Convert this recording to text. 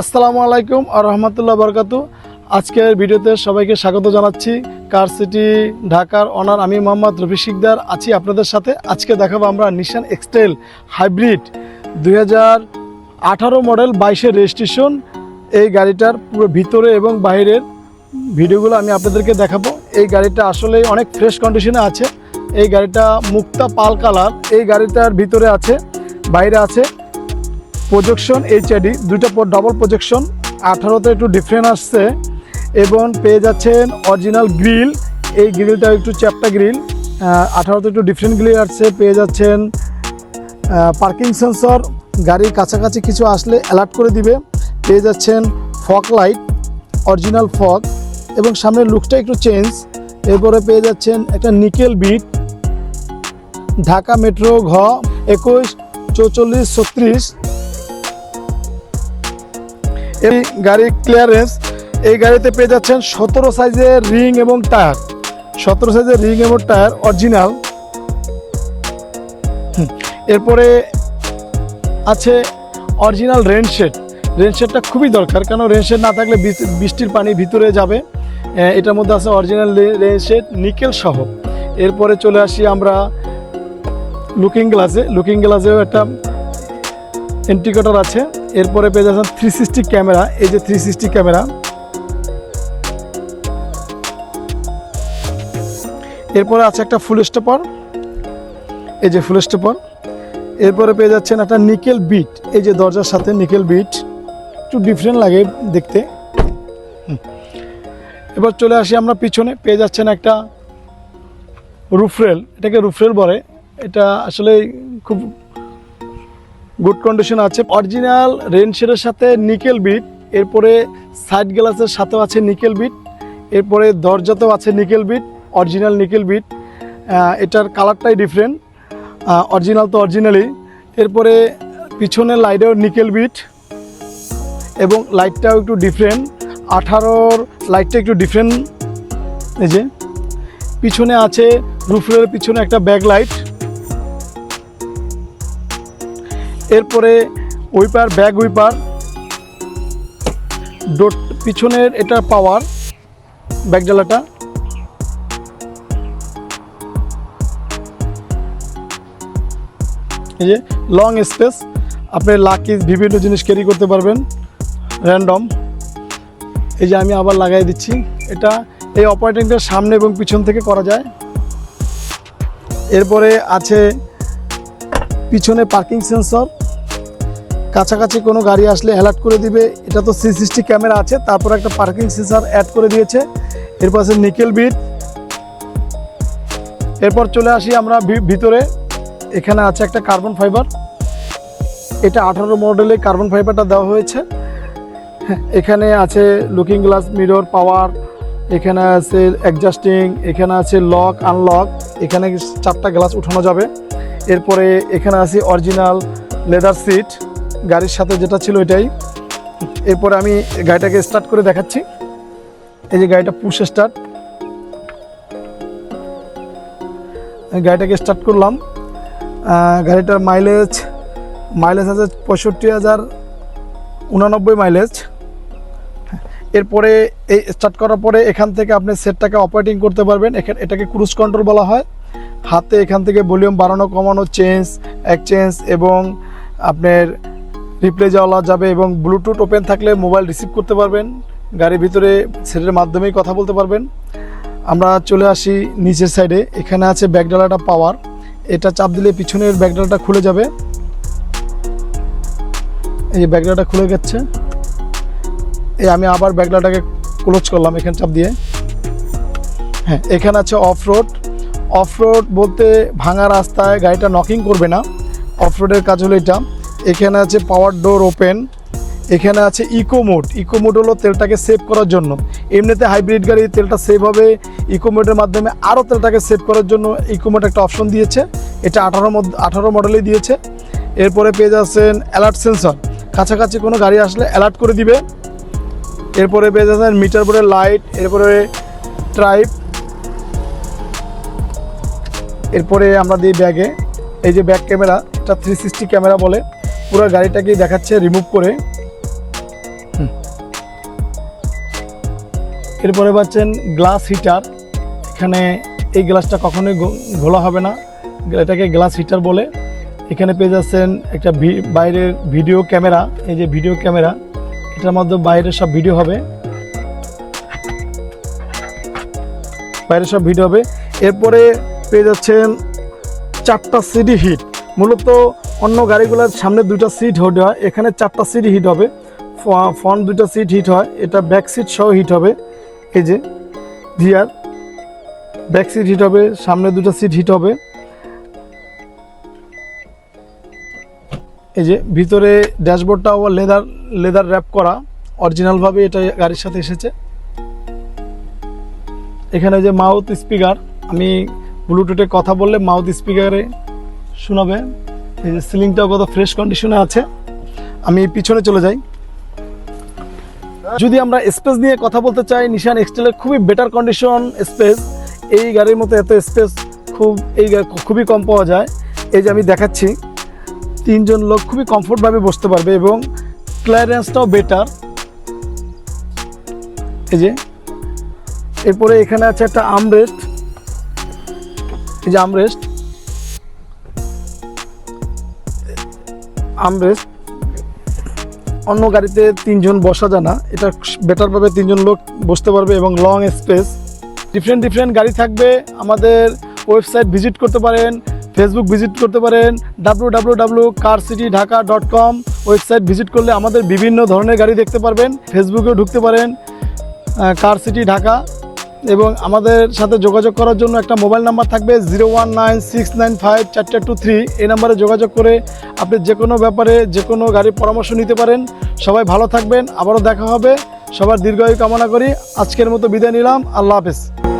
আসসালামু আলাইকুম আর রহমতুল্লাহ বরকাতু। আজকের ভিডিওতে সবাইকে স্বাগত জানাচ্ছি। কার সিটি, ঢাকার অনার আমি মোহাম্মদ রফি শিকদার আছি আপনাদের সাথে। আজকে দেখাবো আমরা নিশান এক্সটেল হাইব্রিড দুই আঠারো মডেল বাইশের রেজিস্ট্রেশন এই গাড়িটার পুরো ভিতরে এবং বাইরের ভিডিওগুলো আমি আপনাদেরকে দেখাবো। এই গাড়িটা আসলে অনেক ফ্রেশ কন্ডিশনে আছে। এই গাড়িটা মুক্তা পাল কালার। এই গাড়িটার ভিতরে আছে, বাইরে আছে। প্রজেকশন এইচআইডি দুইটা ডবল প্রজেকশন আঠারোতে একটু ডিফারেন্ট আসছে, এবং পেয়ে যাচ্ছেন অরিজিনাল গ্রিল এই গ্রিলটা একটু চ্যাপটা গ্রিল আঠারোতে একটু ডিফারেন্ট গ্রিল আসছে, পেয়ে যাচ্ছেন পার্কিং সেন্সর গাড়ির কাছাকাছি কিছু আসলে অ্যালার্ট করে দিবে, পেয়ে যাচ্ছেন ফক লাইট অরিজিনাল ফক এবং সামনের লুকটা একটু চেঞ্জ এরপরে পেয়ে যাচ্ছেন একটা নিকেল বিট ঢাকা মেট্রো ঘ, একুশ, চৌচল্লিশ, ছত্রিশ এই গাড়ির ক্লিয়ারেন্স এই গাড়িতে পেয়ে যাচ্ছেন সতেরো সাইজের রিং এবং টায়ার। সতেরো সাইজের রিং এবং টায়ার অরিজিনাল এরপরে আছে অরিজিনাল রেন শেড রেন শেডটা খুবই দরকার কারণ রেন শেড না থাকলে বৃষ্টির পানি ভিতরে যাবে। এটার মধ্যে আছে অরিজিনাল রেন শেড নিকেল সহ। এরপরে চলে আসি আমরা লুকিং গ্লাসে লুকিং গ্লাসেও একটা ইন্ডিকেটর আছে, এরপরে পেয়ে যাচ্ছেন থ্রি সিক্সটি ক্যামেরা এই যে থ্রি সিক্সটি ক্যামেরা এরপরে আছে একটা ফুল স্টপার এই যে ফুল স্টপার এরপরে পেয়ে যাচ্ছেন একটা নিকেল বিট এই যে দরজার সাথে নিকেল বিট একটু ডিফারেন্ট লাগে দেখতে। এবার চলে আসি আমরা পিছনে, পেয়ে যাচ্ছেন একটা রুফরেল এটাকে রুফরেল বলে। এটা আসলে খুব গুড কন্ডিশন আছে। অরিজিনাল রেনশেডের সাথে নিকেল বিট এরপরে সাইড গ্লাসের সাথেও আছে নিকেল বিট এরপরে দরজাতেও আছে nickel bit original nickel bit এটার কালারটাই ডিফারেন্ট অরিজিনাল তো অরিজিনালি এরপরে পিছনের লাইটেও নিকেল বিট এবং লাইটটাও একটু ডিফারেন্ট আঠারোর লাইটটা একটু ডিফারেন্ট এই যে। পিছনে আছে রুফের পিছনে একটা ব্যাক লাইট এরপরে উইপার ব্যাক উইপার ডোট পিছনের এটা পাওয়ার ব্যাক জ্বালাটা। এই যে লং স্পেস আপনি লাকি বিভিন্ন জিনিস ক্যারি করতে পারবেন র্যান্ডম এই যে আমি আবার লাগাই দিচ্ছি। এটা এই অপারেটিংটা সামনে এবং পিছন থেকে করা যায়। এরপরে আছে পিছনে পার্কিং সেন্সর কাছাকাছি কোনো গাড়ি আসলে অ্যালার্ট করে দিবে। এটা তো সি ক্যামেরা আছে তারপর একটা পার্কিং সেন্সর অ্যাড করে দিয়েছে। এরপর আছে নিকেল বিট এরপর চলে আসি আমরা ভিতরে। এখানে আছে একটা কার্বন ফাইবার এটা আঠারো মডেলে কার্বন ফাইবারটা দেওয়া হয়েছে। হ্যাঁ, এখানে আছে লুকিং গ্লাস মিরর পাওয়ার এখানে আছে অ্যাডজাস্টিং এখানে আছে লক আনলক এখানে চারটা গ্লাস উঠানো যাবে। এরপরে এখানে আছে অরিজিনাল লেদার সিট গাড়ির সাথে যেটা ছিল এটাই। এরপরে আমি গাড়িটাকে স্টার্ট করে দেখাচ্ছি। এই যে গাড়িটা পুশ স্টার্ট গাড়িটাকে স্টার্ট করলাম। গাড়িটার মাইলেজ মাইলেজ আছে পঁয়ষট্টি হাজার উনানব্বই মাইলেজ এরপরে এই স্টার্ট করার পরে এখান থেকে আপনি সেটটাকে অপারেটিং করতে পারবেন। এখানে এটাকে ক্রুজ কন্ট্রোল বলা হয়। হাতে এখান থেকে ভলিউম বাড়ানো, কমানো চেঞ্জ এক্সচেঞ্জ এবং আপনার রিপ্লে যাওয়া যাবে এবং ব্লুটুথ ওপেন থাকলে মোবাইল রিসিভ করতে পারবেন। গাড়ির ভিতরে সেটের মাধ্যমেই কথা বলতে পারবেন। আমরা চলে আসি নিচের সাইডে এখানে আছে ব্যাকডালাটা পাওয়ার এটা চাপ দিলে পিছনের ব্যাকডালাটা খুলে যাবে। এই ব্যাকডালাটা খুলে গেছে। এই আমি আবার ব্যাকডালাটাকে ক্লোজ করলাম এখানে চাপ দিয়ে। হ্যাঁ এখানে আছে অফ রোড অফ রোড বলতে ভাঙা রাস্তায় গাড়িটা নকিং করবে না। অফ রোডের কাজ হলো এটা। এখানে আছে পাওয়ার ডোর ওপেন এখানে আছে ইকো মোড ইকো মোড হলো তেলটাকে সেভ করার জন্য। এমনিতে হাইব্রিড গাড়ি তেলটা সেভ হবে ইকো মোডের মাধ্যমে আরও তেলটাকে সেভ করার জন্য ইকো মোড একটা অপশন দিয়েছে। এটা আঠারো আঠারো মডেলেই দিয়েছে। এরপরে পেয়ে যাচ্ছেন অ্যালার্ট সেন্সর কাছাকাছি কোনো গাড়ি আসলে অ্যালার্ট করে দিবে। এরপরে পেয়ে যাচ্ছেন মিটার বোর্ডের লাইট এরপরে ট্রাইপ এরপরে আমরা দিই ব্যাগে এই যে ব্যাক ক্যামেরা এটা থ্রি সিক্সটি ক্যামেরা বলে। পুরো গাড়িটাকে দেখাচ্ছে রিমুভ করে। এরপরে পাচ্ছেন গ্লাস হিটার এখানে এই গ্লাসটা কখনোই ঘোলা হবে না। এটাকে গ্লাস হিটার বলে। এখানে পেয়ে যাচ্ছেন একটা বাইরের ভিডিও ক্যামেরা এই যে ভিডিও ক্যামেরা এটার মধ্যে বাইরের সব ভিডিও হবে। বাইরের সব ভিডিও হবে। এরপরে পেয়ে যাচ্ছেন চারটা সিডি হিট মূলত অন্য গাড়িগুলোর সামনে দুটো সিট হিট হয়, এখানে চারটা সিট হিট হবে। ফ্রন্ট দুটো সিট হিট হয়, এটা ব্যাক সিট সহ হিট হবে। এই যে রিয়ার ব্যাক সিট হিট হবে, সামনে দুটো সিট হিট হবে। এই যে, ভিতরে ড্যাশবোর্ডটাও লেদার লেদার র্যাপ করা। অরিজিনালভাবে এটা গাড়ির সাথে এসেছে। এখানে যে মাউথ স্পিকার আমি ব্লুটুথে কথা বললে মাউথ স্পিকারে শোনাবে। এই যে সিলিংটাও কত ফ্রেশ কন্ডিশনে আছে। আমি পিছনে চলে যাই। যদি আমরা স্পেস নিয়ে কথা বলতে চাই নিশান এক্সটেলের খুবই বেটার কন্ডিশন স্পেস এই গাড়ির মতো এত স্পেস খুব এই খুবই কম পাওয়া যায়। এই যে আমি দেখাচ্ছি, তিনজন লোক খুবই কমফোর্টভাবে বসতে পারবে এবং ক্লিয়ারেন্সটাও বেটার এই যে, এরপরে এখানে আছে একটা আমরেস্ট এই যে আমরেস্ট আমরেস্ট অন্য গাড়িতে তিনজন বসা যায় না। এটা বেটারভাবে তিনজন লোক বসতে পারবে এবং লং স্পেস ডিফারেন্ট ডিফারেন্ট গাড়ি থাকবে। আমাদের ওয়েবসাইট ভিজিট করতে পারেন ফেসবুক ভিজিট করতে পারেন W W W car city Dhaka dot com website visit করলে আমাদের বিভিন্ন ধরনের গাড়ি দেখতে পারবেন। ফেসবুকেও ঢুকতে পারেন কার সিটি ঢাকা এবং আমাদের সাথে যোগাযোগ করার জন্য একটা মোবাইল নাম্বার থাকবে zero one nine six nine five চারটে টু থ্রি। এই নাম্বারে যোগাযোগ করে আপনি যে কোনো ব্যাপারে যে কোনো গাড়ির পরামর্শ নিতে পারেন। সবাই ভালো থাকবেন, আবারও দেখা হবে। সবার দীর্ঘায়ু কামনা করি। আজকের মতো বিদায় নিলাম। আল্লাহ হাফেজ।